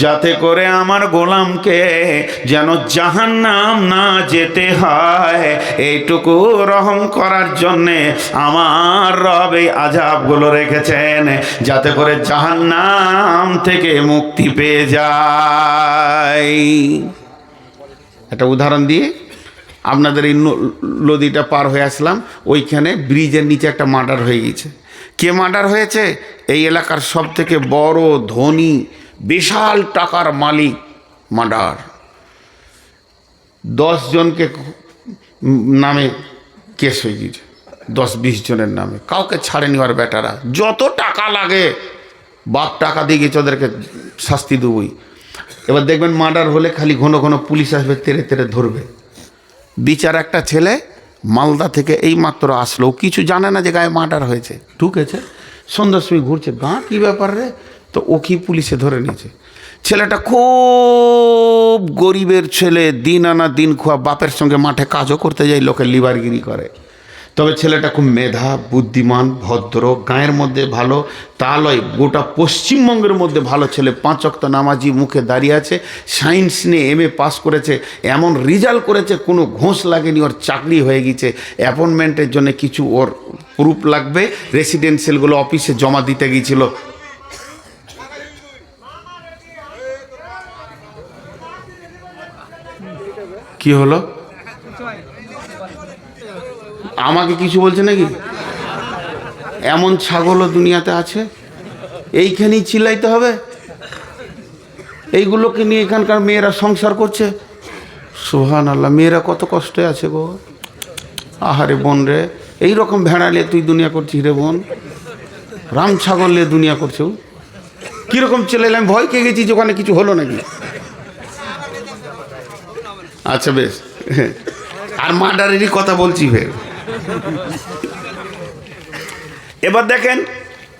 যাতে করে আমার গোলামকে যেন জাহান্নাম না যেতে হয়। এইটুকু রহম করার জন্যে আমার রব এই আজাবগুলো রেখেছেন, যাতে করে জাহান্নাম থেকে মুক্তি পেয়ে যায়। একটা উদাহরণ দিয়ে আপনাদের এই নদীটা পার হয়ে আসলাম, ওইখানে ব্রিজের নিচে একটা মার্ডার হয়ে গেছে কে মার্ডার হয়েছে? এই এলাকার সব থেকে বড় ধনী বিশাল টাকার মালিক মার্ডার। দশ জনকে নামে কেস হয়ে গেছে দশ বিশ জনের নামে। কাউকে ছাড়েনি আর বেটারা। যত টাকা লাগে বাপ টাকা দিয়ে গেছে ওদেরকে শাস্তি দেবই। এবার দেখবেন মার্ডার হলে খালি ঘন ঘন পুলিশ আসবে তেরে তেরে ধরবে। বিচার একটা ছেলে মালদা থেকে এই মাত্র আসলো কিছু জানে না যে গায়ে মার্ডার হয়েছে। ঢুকেছে। সন্ধ্যার সময় ঘুরছে। গাঁ কী ব্যাপার রে? তো ও কি পুলিশে ধরে নিয়েছে? ছেলেটা খুব গরিবের ছেলে, দিন আনা দিন খোয়া, বাপের সঙ্গে মাঠে কাজও করতে যায় লোকে লিভারগিরি করে। তবে ছেলেটা খুব মেধা, বুদ্ধিমান, ভদ্র, গায়ের মধ্যে ভালো তা লয় গোটা পশ্চিমবঙ্গের মধ্যে ভালো ছেলে, পাঁচ অক্ত নামাজি মুখে দাঁড়িয়ে আছে, সায়েন্স নিয়ে এম এ পাস করেছে, এমন রেজাল্ট করেছে, কোনো ঘোষ লাগেনি, ওর চাকরি হয়ে গেছে। অ্যাপয়েন্টমেন্টের জন্য কিছু ওর প্রুফ লাগবে, রেসিডেন্সিয়ালগুলো অফিসে জমা দিতে গিয়েছিল কি হলো? আমাকে কিছু বলছে নাকি? এমন ছাগলও দুনিয়াতে আছে? এইখানেই চিল্লাইতে হবে? এইগুলোকে নিয়ে এখানকার মেয়েরা সংসার করছে? সোহান আল্লাহ মেয়েরা কত কষ্টে আছে গো। আহারে বোন রে, এইরকম ভেড়া নিয়ে তুই দুনিয়া করছিস রে বোন? রাম ছাগল নিয়ে দুনিয়া করছে। কীরকম চলে এলাম ভয় কে গেছি যে ওখানে কিছু হলো নাকি? আচ্ছা বেশ। আর মার্ডারেরই কথা বলছি ফের। এবার দেখেন,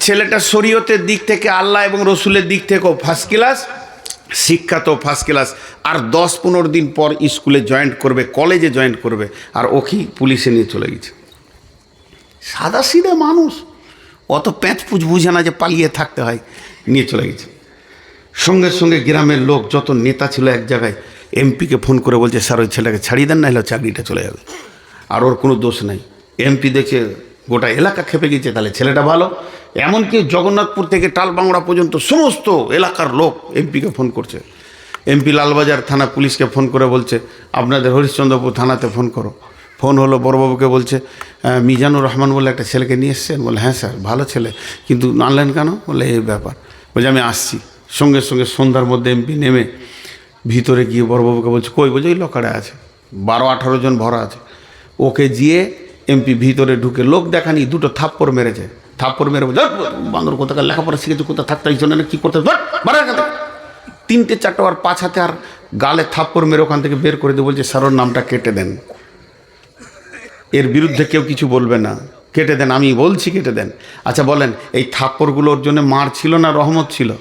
ছেলেটা শরীয়তের দিক থেকে আল্লাহ এবং রসুলের দিক থেকেও ফার্স্ট ক্লাস শিক্ষা তো ফার্স্ট ক্লাস আর দশ পনেরো দিন পর স্কুলে জয়েন্ট করবে কলেজে জয়েন্ট করবে, আর ওকেই পুলিশে নিয়ে চলে গেছে। সাদা সিধে মানুষ। অত প্যাঁচ পুচ বুঝে না যে পালিয়ে থাকতে হয়, নিয়ে চলে গেছে। সঙ্গে সঙ্গে গ্রামের লোক, যত নেতা ছিল এক জায়গায় এমপিকে ফোন করে বলছে, স্যার, ওই ছেলেকে ছাড়িয়ে দেন না হলে চাকরিটা চলে যাবে। আর ওর কোনো দোষ নাই। এমপি দেখছে গোটা এলাকা খেপে গেছে, তাহলে ছেলেটা ভালো। এমনকি জগন্নাথপুর থেকে টালবাংলা পর্যন্ত সমস্ত এলাকার লোক এমপিকে ফোন করছে। এমপি লালবাজার থানা পুলিশকে ফোন করে বলছে, আপনাদের হরিশ্চন্দ্রপুর থানাতে ফোন করো। ফোন হলো বড়বাবুকে বলছে মিজানুর রহমান বলে একটা ছেলেকে নিয়ে এসছেন। বলে হ্যাঁ স্যার, ভালো ছেলে। কিন্তু আনলেন কেন? বলে, এই ব্যাপার। বলছে, আমি আসছি। সঙ্গে সঙ্গে সন্ধ্যার মধ্যে এমপি নেমে ভিতরে গিয়ে বড়বাবুকে বলছে কই বলছে? ওই লকারে আছে। বারো আঠারো জন ভরা আছে। ওকে গিয়ে এমপি ভিতরে ঢুকে লোক দেখানি দুটো থাপ্পড় মেরেছে। থাপ্পড় মেরে বলছে "ধুর, বান্দর কোথাকার লেখাপড়া শিখেছে কোথা থাকতে এই জন্য কী করতে ধুর, বাড়া এখান থেকে।" তিনটে চারটে আর পাঁচ হাতে আর গালে থাপ্পড় মেরে ওখান থেকে বের করে দিয়ে বলছে স্যার ওর নামটা কেটে দেন। এর বিরুদ্ধে কেউ কিছু বলবে না। কেটে দেন আমি বলছি কেটে দেন। আচ্ছা বলেন এই থাপ্পড়গুলোর জন্য মার ছিল না রহমত ছিল?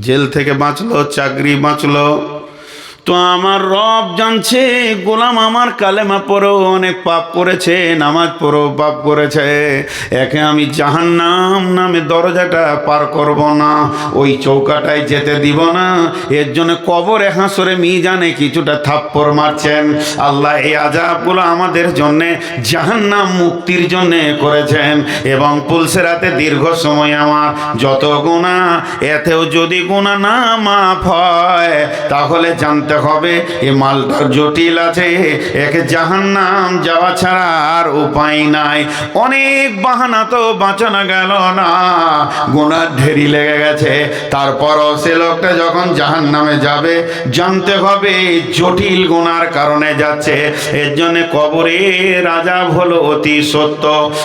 জেল থেকে বাঁচলো চাকরি বাঁচলো। তো আমার রব জানছে, গোলাম আমার কালেমা পরেও অনেক পাপ করেছে, নামাজ পরেও পাপ করেছে। একে আমি জাহান্নাম নামে দরজাটা পার করব না, ওই চৌকাটায় যেতে দিব না। এর জন্য কবরে হাসরে মি জানে কিছুটা থাপ্পড় মারছেন। আল্লাহ এই আজাবগুলো আমাদের জন্যে জাহান্নাম মুক্তির জন্যে করেছেন। এবং পুলসেরাতে দীর্ঘ সময় আমার যত গুণা এতেও যদি গুণা না মাফ হয়, তাহলে জানতে হবে। এ মালটা জটিল আছে, একে জাহান্নাম যাওয়া ছাড়া আর উপায় নাই। অনেক বাহানা তো বাঁচানো গেল না গুণার ঢেরি লেগে গেছে। তারপরও সে লোকটা যখন জাহান্নামে যাবে, জানতে হবে জটিল গুণার কারণে যাচ্ছে। এর জন্য কবরে রাজা হলো অতি সত্য।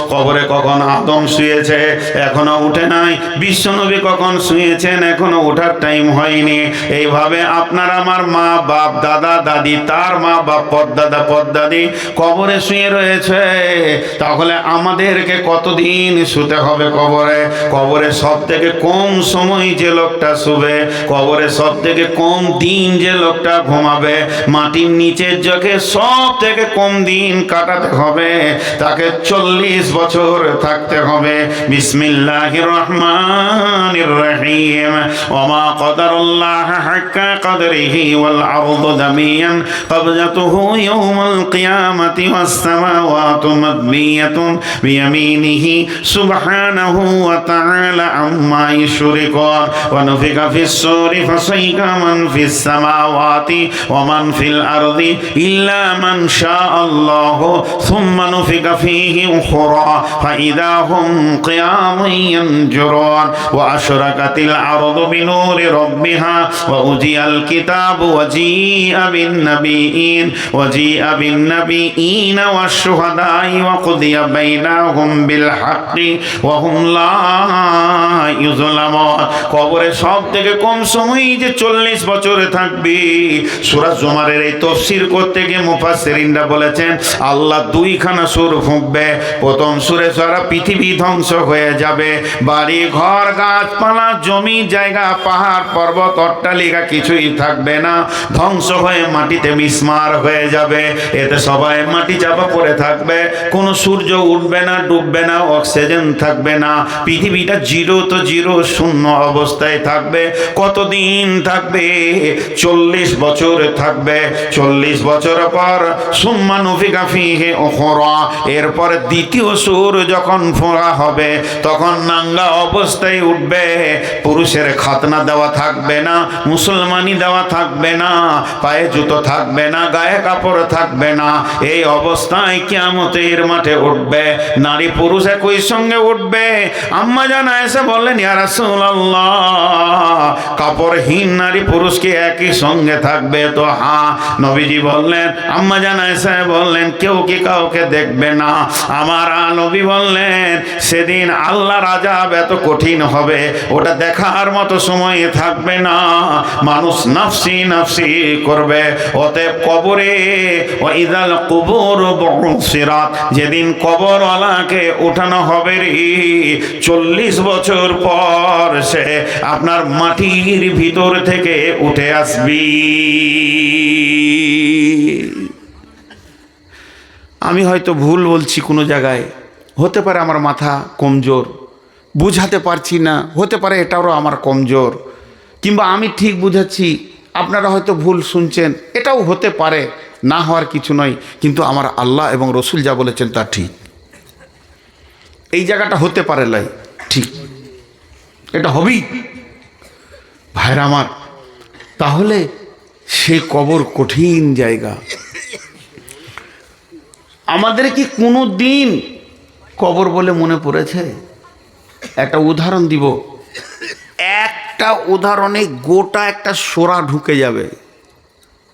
কবরে কখন আদম শুয়েছে, এখনও উঠে নাই। বিশ্বনবী কখন শুয়েছেন, এখনও ওঠার টাইম হয়নি। এইভাবে আপনার, আমার মা বাপ, দাদা, দাদি, তার মা বাপ, পদ্দাদা, পদ্দাদি কবরে শুয়ে রয়েছে। তাহলে আমাদেরকে কতদিন শুতে হবে কবরে? কবরে সব থেকে কম সময় যে লোকটা শুবে, কবরে সব থেকে কম দিন যে লোকটা ঘুমাবে, মাটির নিচের জগে সব থেকে কম দিন কাটাতে হবে, তাকে চল্লিশ বছর থাকতে হবে। বিসমিল্লাহ রহমান রহিম। ওমা কদরুল্লাহ হাক্কা কদরিহি ওয়াল والأرض جميعا قبضته يوم القيامة والسماوات مدمية بيمينه. سبحانه وتعالى عما يشركون. ونفق في السور فصيق من في السماوات ومن في الأرض إلا من شاء الله. ثم نفق فيه أخرى فإذا هم قيام ينجرون. وأشركت الأرض بنور ربها. وأجي الكتاب وجي وجيء بالنبيين وجيء بالنبيين والشهداء وقضي بينهم بالحق وهم لا يظلمون কবরে সব থেকে কম সময় যে চল্লিশ বছরে থাকবি সুরাজ জুমারের এই তফসির করতে গিয়ে মুফাসসিরিনরা বলেছেন আল্লাহ দুইখানা সুর ফুঁকবে প্রথম সুরে সারা পৃথিবী ধ্বংস হয়ে যাবে বাড়ি ঘর গাছপালা জমি জায়গা পাহাড় পর্বত অট্টালিকা কিছুই থাকবে না ধ্বংস হয়ে মাটিতে মিসমার হয়ে যাবে। এতে সবাই মাটি চাপা পড়ে থাকবে। কোনো সূর্য উঠবে না, ডুববে না, অক্সিজেন থাকবে না। পৃথিবীটা জিরো তো জিরো শূন্য অবস্থায় থাকবে। কতদিন থাকবে? চল্লিশ বছর থাকবে। চল্লিশ বছর পর সুম্মানুফিকা ফিহে ওখরা এরপর দ্বিতীয় সুর যখন ফোঁড়া হবে, তখন নাঙ্গা অবস্থায় উঠবে। পুরুষের খাতনা দেওয়া থাকবে না, মুসলমানি দেওয়া থাকবে না পায়ে জুতো থাকবে না, গায়ে কাপড় থাকবে না, এই অবস্থায় কিয়ামতের মাঠে উঠবে, নারী পুরুষ একই সঙ্গে উঠবে। আম্মা জানা এসে বললেন কাপড়হীন নারী পুরুষ কি একই সঙ্গে থাকবে? তো হ্যাঁ নবীজি বললেন, আম্মা জানা এসে বললেন, কেউ কি কাউকে দেখবে না? আমার নবী বললেন, সেদিন আল্লাহ রাজা এত কঠিন হবে, ওটা দেখার মতো সময় থাকবে না। মানুষ নাফসি নাফসি করবে। অতএব কবরে ইদাল কবর সিরাত যেদিন কবরওয়ালাকে উঠানো হবে রে, চল্লিশ বছর পর সে আপনার মাটির ভিতর থেকে উঠে আসবি। আমি হয়তো ভুল বলছি কোনো জায়গায়। হতে পারে আমার মাথা কমজোর। বুঝাতে পারছি না। হতে পারে এটাও আমার কমজোর। কিংবা আমি ঠিক বুঝাচ্ছি। আপনারা হয়তো ভুল শুনছেন, এটাও হতে পারে, না হওয়ার কিছু নয়, কিন্তু আমার আল্লাহ এবং রসুল যা বলেছেন তা ঠিক। এই জায়গাটা হতে পারে লাই, ঠিক। এটা হবেই। ভাইরা আমার, তাহলে সে কবর কঠিন জায়গা। আমাদের কি কোনো দিন কবর বলে মনে পড়েছে? একটা উদাহরণ দিব। একটা উদাহরণে গোটা একটা সোরা ঢুকে যাবে।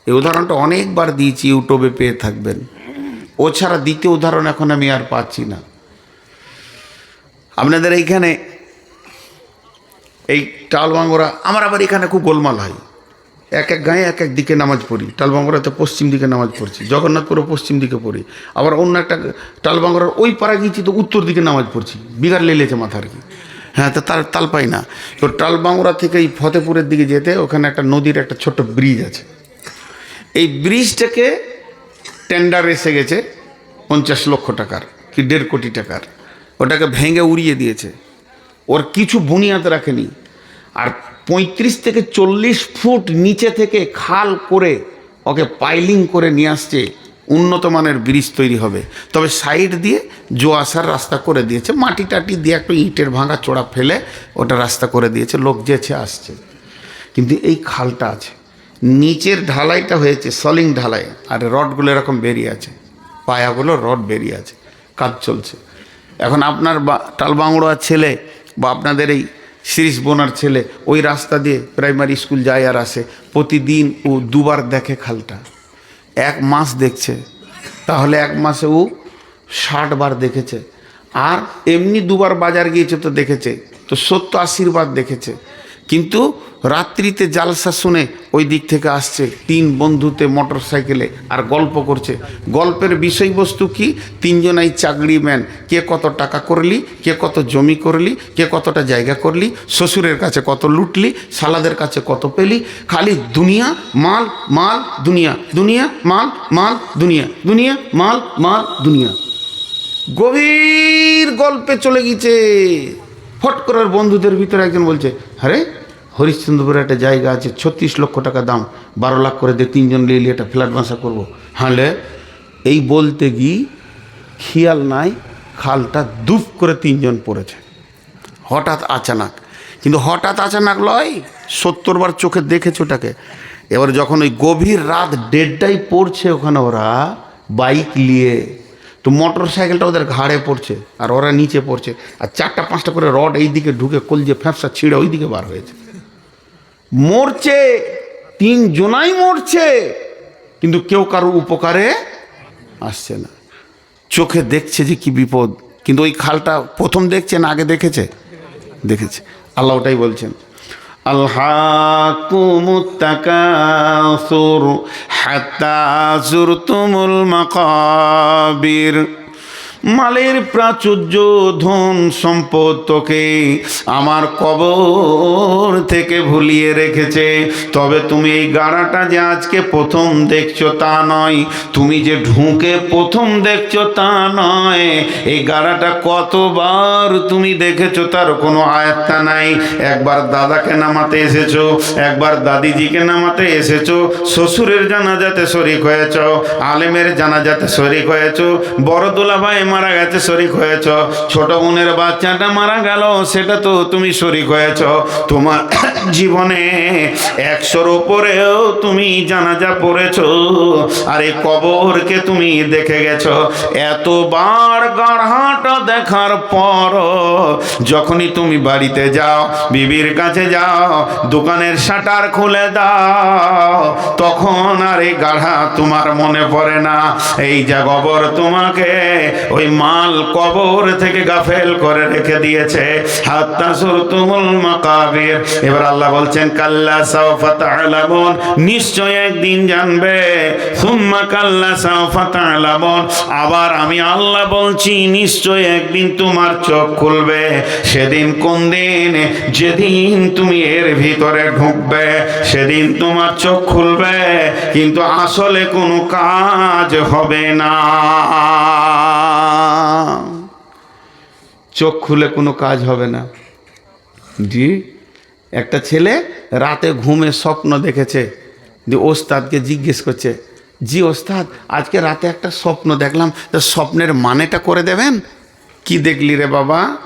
এই উদাহরণটা অনেকবার দিয়েছি, ইউটিউবে পেয়ে থাকবেন। ও ছাড়া দ্বিতীয় উদাহরণ এখন আমি আর পাচ্ছি না। আপনাদের এইখানে এই টালবাঙ্গরা আমার আবার এখানে খুব গোলমাল হয়। এক এক গায়ে এক এক দিকে নামাজ পড়ি। টালবাঙ্গরাতে পশ্চিম দিকে নামাজ পড়ছি, জগন্নাথপুরে পশ্চিম দিকে পড়ি। আবার অন্য একটা টালবাঙ্গরার ওই পাড়া গিয়েছি তো উত্তর দিকে নামাজ পড়ছি বিগার লেলেছে মাথা আর কি। হ্যাঁ তো তার তাল পাই না। তো টালবাঙ্গরা থেকে এই ফতেপুরের দিকে যেতে ওখানে একটা নদীর একটা ছোট ব্রিজ আছে। এই ব্রিজটাকে টেন্ডার এসে গেছে পঞ্চাশ লক্ষ টাকার কি দেড় কোটি টাকার। ওটাকে ভেঙে উড়িয়ে দিয়েছে। ওর কিছু বুনিয়াদ রাখেনি। আর পঁয়ত্রিশ থেকে চল্লিশ ফুট নিচে থেকে খাল করে ওকে পাইলিং করে নিয়ে আসছে উন্নত মানের ব্রিজ তৈরি হবে। তবে সাইড দিয়ে জো আসার রাস্তা করে দিয়েছে। মাটি টাটি দিয়ে একটু ইটের ভাঙা চোড়া ফেলে ওটা রাস্তা করে দিয়েছে। লোক যেছে, আসছে। কিন্তু এই খালটা আছে। নিচের ঢালাইটা হয়েছে, সলিং ঢালাই। আর রডগুলো এরকম বেরিয়ে আছে। পায়াগুলো রড বেরিয়ে আছে। কাজ চলছে। এখন আপনার টালবাংড়োয়ার ছেলে বা আপনাদের এই শিরিষ বোনার ছেলে ওই রাস্তা দিয়ে প্রাইমারি স্কুল যায় আর আসে। প্রতিদিন ও দুবার দেখে খালটা। এক মাস দেখছে। তাহলে এক মাসে ও ষাট বার দেখেছে। আর এমনি দুবার বাজার গিয়েছে তো দেখেছে। তো সত্য আশীর্বাদ দেখেছে। কিন্তু রাত্রিতে জালসা শুনে ওই দিক থেকে আসছে তিন বন্ধুতে মোটর সাইকেলে আর গল্প করছে। গল্পের বিষয়বস্তু কি? তিনজনাই চাকরি ম্যান। কে কত টাকা করলি? কে কত জমি করলি? কে কতটা জায়গা করলি? শ্বশুরের কাছে কত লুটলি? সালাদের কাছে কত পেলি? খালি দুনিয়া, মাল মাল, দুনিয়া দুনিয়া, মাল মাল, দুনিয়া দুনিয়া, মাল মাল, দুনিয়া। গভীর গল্পে চলে গেছে ফট করার বন্ধুদের ভিতরে একজন বলছে, আরে হরিশ্চন্দ্রপুরে একটা জায়গা আছে, ছত্রিশ লক্ষ টাকা দাম, বারো লাখ করে দিয়ে তিনজন নিয়ে একটা ফ্ল্যাট বাসা করব। হালে এই বলতে গিয়ে খেয়াল নাই, খালটা দুপ করে তিনজন পড়েছে। হঠাৎ আচানাক। কিন্তু হঠাৎ আচানাক লয়, সত্তর বার চোখে দেখেছে ওটাকে। এবার যখন ওই গভীর রাত দেড়টায় পড়ছে ওখানে ওরা, বাইক নিয়ে, তো মোটর সাইকেলটা ওদের ঘাড়ে পড়ছে, আর ওরা নিচে পড়ছে, আর চারটা পাঁচটা করে রড এই দিকে ঢুকে কলজে ফ্যাপসা ছিঁড়ে ওই দিকে বার হয়েছে। মরছে, তিন জনাই মরছে, কিন্তু কেউ কারোর উপকারে আসছে না। চোখে দেখছে যে কি বিপদ, কিন্তু ওই খালটা প্রথম দেখছে না আগে দেখেছে? দেখেছে। আল্লাহ ওটাই বলছেন আল্লাহ মালের প্রাচুর্য, ধন সম্পদ তোকে আমার কবর থেকে ভুলিয়ে রেখেছে। তবে তুমি এই গাড়াটা যে আজকে প্রথম দেখছ তা নয়, তুমি যে ঢুকে প্রথম দেখছ তা নয়। এই গাড়াটা কতবার তুমি দেখেছ তার কোনো আয়ত্তা নাই। একবার দাদাকে নামাতে এসেছ, একবার দাদিজিকে নামাতে এসেছ, শ্বশুরের জানাজাতে শরিক হয়েছ, আলেমের জানাজাতে শরিক হয়েছ বড় দুলাভাই মারা গেছে, শরিক হয়েছ। ছোট বোনের বাচ্চাটা মারা গেল, সেটা তো তুমি শরিক হয়েছ। তোমার জীবনে একশোর ওপরেও তুমি জানাজা পড়েছ, আর কবরকে তুমি দেখে গেছো। এতবার গাঢ়াটা দেখার পর যখনই তুমি বাড়িতে যাও, বিবির কাছে যাও, দোকানের শাটার খুলে দাও, তখন আর এই গাঢ়া তোমার মনে পড়ে না। এই যা কবর তোমাকে, ওই মাল কবর থেকে গাফেল করে রেখে দিয়েছে। হাত্তা সুরতুমুল মাকাবির। এবার আল্লাহ বলছেন, কাল্লা নিশ্চয় একদিন জানবে। সুম্মা কাল্লা আবার আমি আল্লাহ বলছি, নিশ্চয় একদিন তোমার চোখ খুলবে। সেদিন কোন দিন? যেদিন তুমি এর ভিতরে ঢুকবে, সেদিন তোমার চোখ খুলবে। কিন্তু আসলে কোনো কাজ হবে না। চোখ খুলে কোনো কাজ হবে না। জি, একটা ছেলে রাতে ঘুমে স্বপ্ন দেখেছে, যে ওস্তাদকে জিজ্ঞেস করছে, জি ওস্তাদ, আজকে রাতে একটা স্বপ্ন দেখলাম, তা স্বপ্নের মানেটা করে দেবেন? কি দেখলি রে বাবা?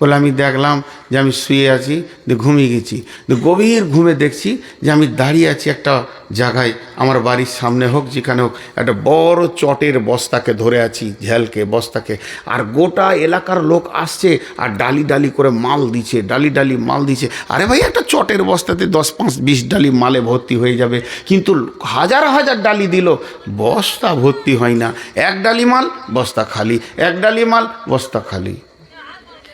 বলে, আমি দেখলাম যে আমি শুয়ে আছি দিয়ে ঘুমিয়ে গেছি। গভীর ঘুমে দেখছি যে আমি দাঁড়িয়ে আছি একটা জায়গায়, আমার বাড়ির সামনে হোক, যেখানে হোক, একটা বড় চটের বস্তাকে ধরে আছি ঝেলকে বস্তাকে। আর গোটা এলাকার লোক আসছে আর ডালি ডালি করে মাল দিচ্ছে, ডালি ডালি মাল দিচ্ছে। আরে ভাই, একটা চটের বস্তাতে দশ, পাঁচ, বিশ ডালি মালে ভর্তি হয়ে যাবে। কিন্তু হাজার হাজার ডালি দিল, বস্তা ভর্তি হয় না। এক ডালি মাল, বস্তা খালি। এক ডালি মাল, বস্তা খালি।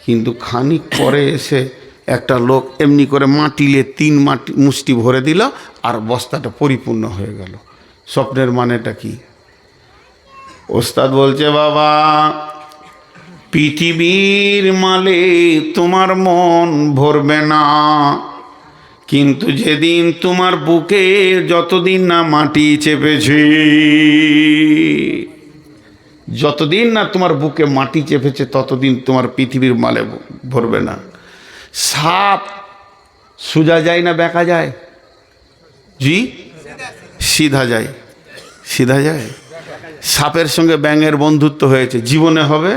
কিন্তু খানিক পরে এসে একটা লোক এমনি করে মাটিলে তিন মাটি মুষ্টি ভরে দিল আর বস্তাটা পরিপূর্ণ হয়ে গেল। স্বপ্নের মানেটা কি? ওস্তাদ বলছে, বাবা, পৃথিবীর মালে তোমার মন ভরবে না। কিন্তু যেদিন তোমার বুকে যতদিন না মাটি চেপেছে যতদিন না তোমার বুকে মাটি চেপেছে, ততদিন তোমার পৃথিবীর মালে ভরবে না। সাপ সোজা যায় না, বেঁকা যায়? জি? সিধা যায়। সিধা যায়? সাপের সঙ্গে ব্যাঙের বন্ধুত্ব হয়েছে, জীবনে হবে?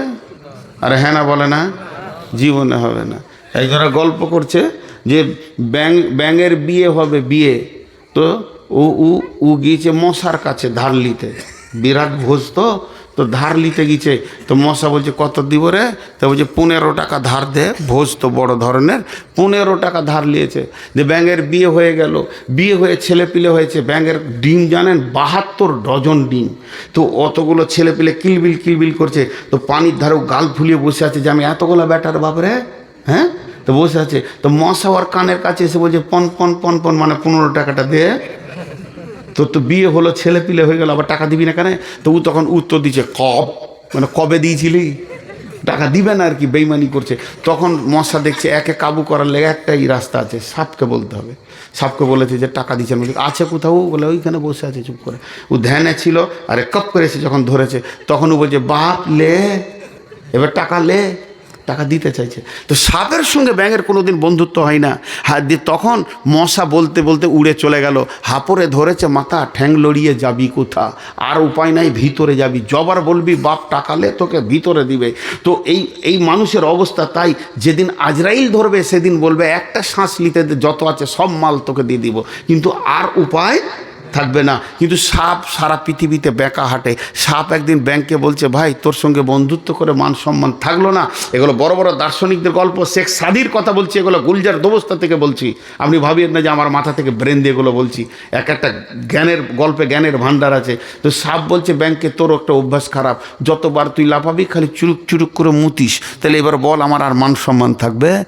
আর হ্যাঁ না, বলে না, জীবনে হবে না। একজনা গল্প করছে যে ব্যাং ব্যাঙের বিয়ে হবে, বিয়ে, তো ও উ উ গিয়েছে মশার কাছে ধার নিতে। বিরাট ভোজ তো তো ধার নিতে গিয়েছে। তো মশা বলছে, কত দিব রে? তো বলছে, পনেরো টাকা ধার দে, ভোজ তো বড় ধরনের। পনেরো টাকা ধার নিয়েছে। যে ব্যাঙের বিয়ে হয়ে গেল, বিয়ে হয়ে ছেলে পিলে হয়েছে, ব্যাঙের ডিম জানেন? বাহাত্তর ডজন ডিম। তো অতগুলো ছেলে পিলে কিলবিল কিলবিল করছে। তো পানির ধারেও গাল ফুলিয়ে বসে আছে যে, আমি এতগুলো ব্যাটার বাপরে হ্যাঁ? তো বসে আছে। তো মশা ওর কানের কাছে এসে বলছে, পন পন পন পন মানে পনেরো টাকাটা দে। তোর তো বিয়ে হলো, ছেলে পিলে হয়ে গেল, আবার টাকা দিবি না কেন? তো ও তখন উত্তর দিচ্ছে কব। মানে কবে দিয়েছিলি? টাকা দিবে না আর কি, বেইমানি করছে। তখন মশা দেখছে, একে কাবু করার লেগে একটাই রাস্তা আছে, সাপকে বলতে হবে। সাপকে বলেছে যে, টাকা দিচ্ছেন বলছে, আছে কোথাও? বলে, ওইখানে বসে আছে, চুপ করে। ও ধ্যানে ছিল, আরে কপ করে এসে যখন ধরেছে, তখন ও বলছে, বাপ লে, এবার টাকা লে। টাকা দিতে চাইছে। তো সাপের সঙ্গে ব্যাঙের কোনোদিন বন্ধুত্ব হয় না। হাত দিয়ে তখন মশা বলতে বলতে উড়ে চলে গেল। হাপড়ে ধরেছে মাথা, ঠ্যাং লড়িয়ে যাবি কোথা? আর উপায় নাই, ভিতরে যাবি। জবার বলবি, বাপ টাকালে তোকে ভিতরে দিবে। তো এই এই মানুষের অবস্থা তাই, যেদিন আজরাইল ধরবে, সেদিন বলবে, একটা শ্বাস নিতে যত আছে সব মাল তোকে দিয়ে দিব। কিন্তু আর উপায় থাকবে না। কিন্তু সাপ সারা পৃথিবীতে বেকা হাঁটে। সাপ একদিন ব্যাংকে বলছে, ভাই, তোর সঙ্গে বন্ধুত্ব করে মান সম্মান থাকল না। এগুলো বড় বড় দার্শনিকদের গল্প। শেখ সাদির কথা বলছি, এগুলো গুলজার দোবস্তা থেকে বলছি। আপনি ভাবিয়েন না যে আমার মাথা থেকে ব্রেন দিয়ে এগুলো বলছি। এক একটা জ্ঞানের গল্পে জ্ঞানের ভাণ্ডার আছে। তো সাপ বলছে, ব্যাংকে তোর একটা অভ্যাস খারাপ। যতবার তুই লাফাবি, খালি চুরুক চুরুক করে মুতিস। তাহলে এবার বল, আমার আর মান সম্মান থাকবে?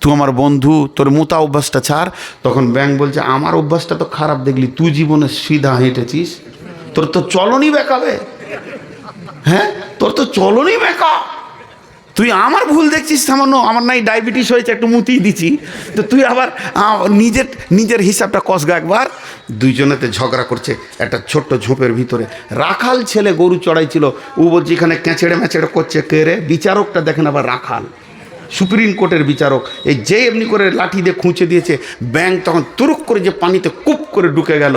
তুই আমার বন্ধু তোর মুতা অভ্যাসটা ছাড় তখন ব্যাংক বলছে আমার অভ্যাসটা তো খারাপ দেখলি তুই জীবনে সিধা হেঁটেছিস তোর তো চলনই বেকাবে হ্যাঁ তোর তো চলনই বেকা তুই আমার ভুল দেখছিস সামান্য আমার নাই ডায়াবেটিস হয়েছে, একটু মুতিয়ে দিছি। তো তুই আবার নিজের নিজের হিসাবটা কষগা একবার। দুইজনেতে ঝগড়া করছে, একটা ছোট্ট ঝোপের ভিতরে। রাখাল ছেলে গরু চড়াইছিল, ও বলছে, এখানে ক্যাঁচেড়ে ম্যাচেড়ে করছে, কে রে? বিচারকটা দেখেন আবার রাখাল। সুপ্রিম কোর্টের বিচারক, এই যে এমনি করে লাঠি দিয়ে খুঁচে দিয়েছে, ব্যাংক তখন তুরুক করে যে পানিতে কুপ করে ঢুকে গেল।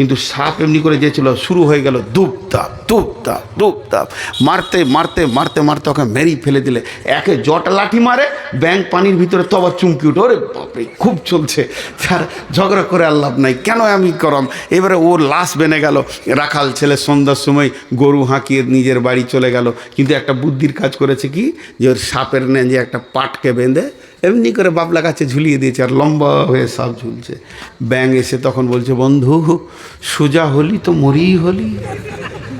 কিন্তু সাপ এমনি করে যেছিল শুরু হয়ে গেল দুপ দাপ দুপ দাপ দুপ দাপ মারতে মারতে মারতে মারতে ওকে মেরেই ফেলে দিলে। একে জট লাঠি মারে ব্যাংক পানির ভিতরে তো আবার চুমকি উঠে, ওরে বাপরে, খুব চলছে। তার ঝগড়া করে আর লাভ নাই। কেন আমি করম? এবারে ওর লাশ বেনে গেল। রাখাল ছেলে সন্ধ্যার সময় গরু হাঁকিয়ে নিজের বাড়ি চলে গেল। কিন্তু একটা বুদ্ধির কাজ করেছে কি? যে ওর সাপের নে যে একটা পাটকে বেঁধে এমনি করে বাবলা গাছে ঝুলিয়ে দিয়েছে আর লম্বা হয়ে সাপ ঝুলছে। ব্যাং এসে তখন বলছে, বন্ধু, সোজা হলি তো মরেই হলি।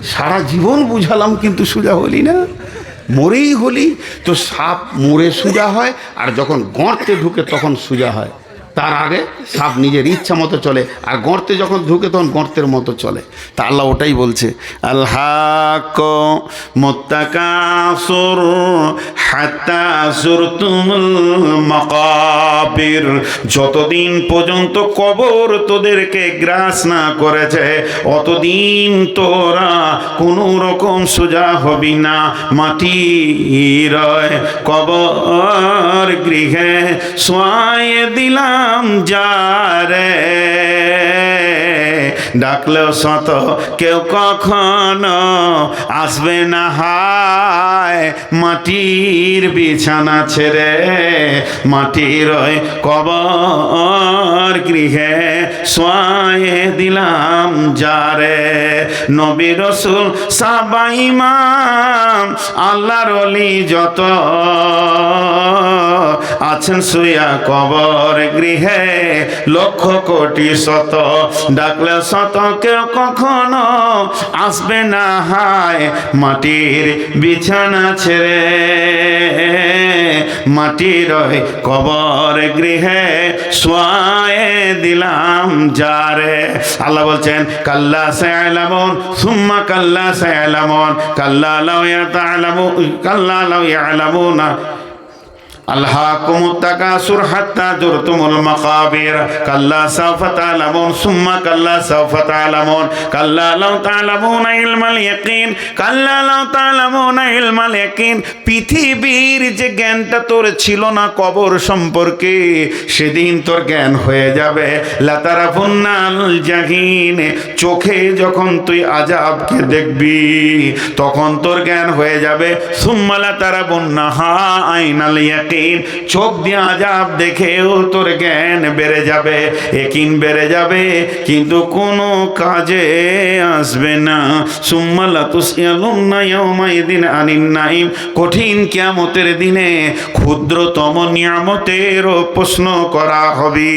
সারা জীবন বুঝালাম কিন্তু সোজা হলি না। মরেই হলি, তো সাপ মরে সোজা হয়, আর যখন গর্তে ঢুকে তখন সোজা হয়। তার আগে সাপ নিজের ইচ্ছা মতো চলে, আর গর্তে যখন ঢুকে তখন গর্তের মতো চলে। তা আল্লাহ ওটাই বলছে আল্লাহ যতদিন পর্যন্ত কবর তোদেরকে গ্রাস না করেছে, অতদিন তোরা কোনো রকম সোজা হবি না। মাটি রয় কবর গৃহে সোয়ায়ে দিলাম যারে ডাকলেও শত কেউ কখনো আসবে না হায়। মাটির বিছানা ছেড়ে মাটির ওই কবর গৃহে সোয়ে দিলাম যারে। নবী রসুল সাবাইমাম আল্লাহর অলি যত আছেন শুয়া কবর গৃহে, লক্ষ কোটি শত। ডাকলে শত কেউ কখনো আসবে না হায় মাটির বিছানা ছেড়ে। মাটির কবর গৃহে সোয়ে দিলাম যারে। আল্লাহ বলছেন, কাল্লা সায়ালামুন, সুম্মা কাল্লা সায়ালামুন, কাল্লা লাউ ইয়াতালামু, কাল্লা লাউ ইয়ালামুনা। আল্লাহাকুম তাকাসুর হাত্তা জুরতুমুল মাকাবির। কাল্লা সাওফা তালামুন সুম্মা কাল্লা সাওফা তালামুন কাল্লা লাউ তালামুন ইলমাল ইয়াকিন। কাল্লা লাউ তালামুন ইলমাল ইয়াকিন। পৃথিবীর যে জ্ঞানটা তোর ছিল না কবর সম্পর্কে, সেদিন তোর জ্ঞান হয়ে যাবে। লাতারাফুন্নাল জাহিন। চোখে যখন তুই আজাবকে দেখবি, তখন তোর জ্ঞান হয়ে যাবে। সুম্মা লাতারাবুন্নাহা আইনাল ইয়াকিন। চোখ দিয়ে আজাব দেখেও তোর জ্ঞান বেড়ে যাবে। একিন বেড়ে যাবে, কিন্তু কোনো কাজে আসবে না। সুম্মালা তুসিয়ালুন্না ইয়াউমাইদিন আনিন নাইম কঠিন কিয়ামতের দিনে ক্ষুদ্রতম নিয়ামতেরও প্রশ্ন করা হবে।